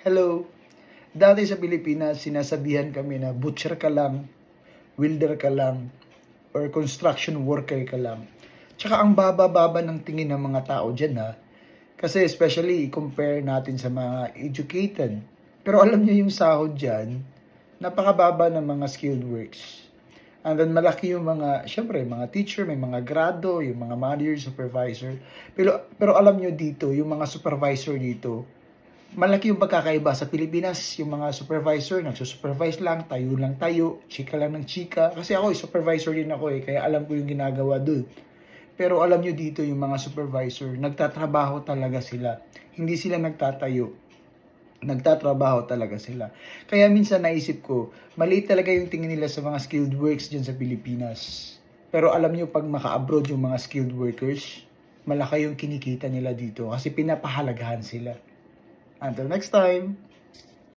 Hello. Dati sa Pilipinas, sinasabihan kami na butcher ka lang, welder ka lang, or construction worker ka lang. Tsaka ang baba-baba ng tingin ng mga tao dyan ha. Kasi especially, compare natin sa mga educated. Pero alam niyo yung sahod dyan, napakababa ng mga skilled works. And then malaki yung mga, syempre, mga teacher, may mga grado, yung mga manager, supervisor. Pero, pero alam nyo dito, yung mga supervisor dito, malaki yung pagkakaiba sa Pilipinas, yung mga supervisor, nagsusupervise lang, tayo lang tayo, chika lang ng chika. Kasi ako, supervisor din ako eh, kaya alam ko yung ginagawa doon. Pero alam nyo dito, yung mga supervisor, nagtatrabaho talaga sila. Hindi sila nagtatayo. Nagtatrabaho talaga sila. Kaya minsan naisip ko, maliit talaga yung tingin nila sa mga skilled works dyan sa Pilipinas. Pero alam nyo, pag maka-abroad yung mga skilled workers, malaki yung kinikita nila dito kasi pinapahalagahan sila. Until next time!